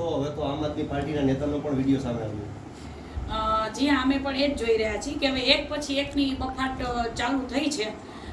છો હવે તો આમ આદમી પાર્ટીના નેતાનો પણ વીડિયો સામે આવ્યો. જી અમે પણ એ જ જોઈ રહ્યા છીએ કે હવે એક પછી એકની બફાટ ચાલુ થઈ છે.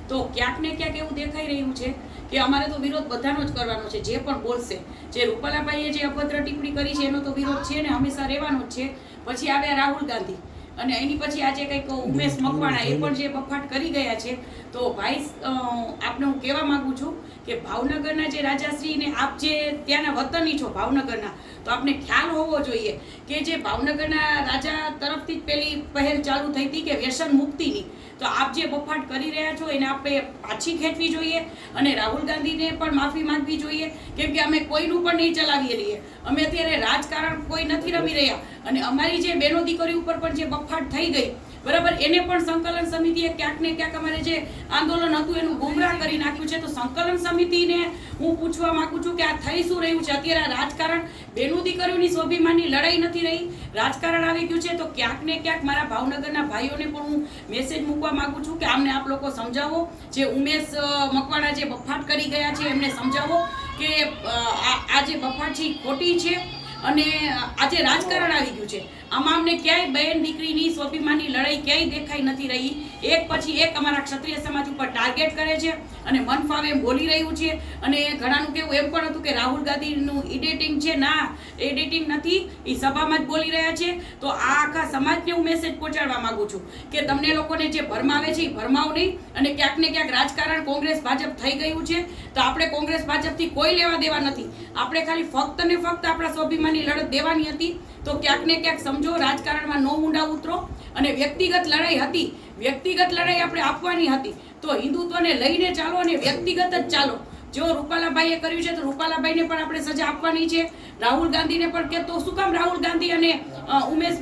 તો ક્યાંક ને ક્યાંક એવું દેખાઈ રહ્યું છે કે અમારે તો વિરોધ બધાનો જ કરવાનો છે, જે પણ બોલશે. જે રૂપાલાભાઈએ જે અભદ્ર ટિપ્પણી કરી છે એનો તો વિરોધ છે ને હંમેશા રહેવાનો જ છે. પછી આવ્યા રાહુલ ગાંધી. અને એની પછી આજે કંઈક ઉમેશ મકવાણા એ પણ જે બફાટ કરી ગયા છે તો ભાઈ આપને હું કહેવા માગું છું કે ભાવનગરના જે રાજાશ્રી ને આપ જે ત્યાંના વતની છો ભાવનગરના તો આપને ખ્યાલ હોવો જોઈએ કે જે ભાવનગરના રાજા તરફથી જ પેલી પહેલ ચાલુ થઈ હતી કે વ્યસન મુક્તિની? તો આપ જે બફાટ કરી રહ્યા છો, એને આપણે પાછી ખેંચવી જોઈએ અને રાહુલ ગાંધીને પણ માફી માંગવી જોઈએ. કેમ કે અમે કોઈનું પણ નહીં ચલાવીએ રહીએ. અમે અત્યારે રાજકારણ કોઈ નથી રમી રહ્યા. અને અમારી જે બહેનો દીકરી ઉપર પણ જે બફાટ થઈ ગઈ બરાબર? એને પણ સંકલન સમિતિએ ક્યાંક ને ક્યાંક અમારે જે આંદોલન હતું એનું ગુમરાહ કરી નાખ્યું છે. તો સંકલન સમિતિને હું પૂછવા માંગુ છું કે આ થઈ શું રહ્યું છે? અત્યારે આ રાજકારણ બેનું દીકરીઓની સ્વાભિમાનની લડાઈ નથી રહી. રાજકારણ આવી ગયું છે. તો ક્યાંક ને ક્યાંક મારા ભાવનગરના ભાઈઓને પણ હું મેસેજ મૂકવા માંગુ છું કે આમને આપ લોકો સમજાવો. જે ઉમેશ મકવાણા જે બફાટ કરી ગયા છે, એમને સમજાવો કે આ જે બફાટ છે ખોટી છે અને આજે રાજકારણ આવી ગયું છે. આમાં અમને ક્યાંય બહેન દીકરીની સ્વાભિમાનની લડાઈ ક્યાંય દેખાઈ નથી રહી. એક પછી એક અમારા ક્ષત્રિય સમાજ ઉપર ટાર્ગેટ કરે છે અને મન ફાવે બોલી રહ્યું છે. અને ઘણાનું કેવું એમ પણ હતું કે રાહુલ ગાંધીનું એડિટિંગ છે ના એડિટિંગ નથી, એ સભામાં જ બોલી રહ્યા છે. તો આ આખા સમાજને હું મેસેજ પહોંચાડવા માગું છું કે તમને લોકોને જે ભરમાવે છે એ ભરમાવ નહીં. અને ક્યાંક ને ક્યાંક રાજકારણ કોંગ્રેસ ભાજપ થઈ ગયું છે. તો આપણે કોંગ્રેસ ભાજપથી કોઈ લેવા દેવા નથી. આપણે ખાલી ફક્ત ને ફક્ત આપણા સ્વાભિમાનની લડત દેવાની હતી. તો ક્યાંક ને ક્યાંક સમજો, રાજકારણમાં નો ઊંડા ઉતરો અને વ્યક્તિગત લડાઈ હતી. વ્યક્તિગત લડાઈ આપણે આપવાની હતી. તો હિન્દુત્વને લઈને ચાલો અને વ્યક્તિગત જ ચાલો. જો રૂપાલાભાઈએ કર્યું છે તો રૂપાલાભાઈને પણ આપણે સજા આપવાની છે. રાહુલ ગાંધીને પણ કે તો શું કામ રાહુલ ગાંધી અને ઉમેશ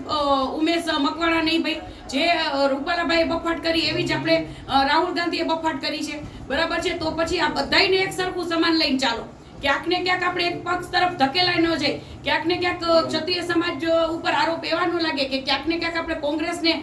ઉમેશ મકવાણા નહીં ભાઈ? જે રૂપાલાભાઈએ બફાટ કરી એવી જ આપણે રાહુલ ગાંધીએ બફાટ કરી છે. બરાબર છે? તો પછી આ બધાયને એક સરખું સમાન લઈને ચાલો. ક્યાંક ને ક્યાંક આપણે એક પક્ષ તરફ ધકેલાઈ ન જાય. ક્યાંક ને ક્યાંક ક્ષત્રિય સમાજ ઉપર આરોપ એવા ન લાગે કે ક્યાંક ને ક્યાંક આપણે કોંગ્રેસને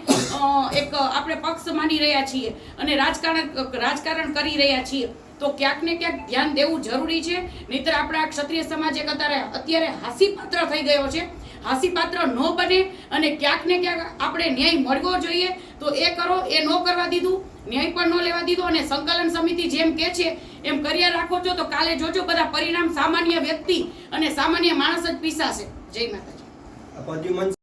એક આપણે પક્ષ માની રહ્યા છીએ અને રાજકારણ રાજકારણ કરી રહ્યા છીએ. તો ક્યાંક ને ક્યાંક ધ્યાન દેવું જરૂરી છે. નહીતર આપણા ક્ષત્રિય સમાજ એક અત્યારે અત્યારે હાસીપાત્ર થઈ ગયો છે. હાસીપાત્ર ન બને અને ક્યાંક ને ક્યાંક આપણે ન્યાય મળવો જોઈએ. તો એ કરો, એ ન કરવા દીધું, ન્યાય પણ ન લેવા દીધો અને સંકલન સમિતિ જેમ કે છે, એમ કર્યા રાખો છો તો કાલે જોજો બધા પરિણામ સામાન્ય વ્યક્તિ અને સામાન્ય માણસ જ પીસાશે. જય માતાજી.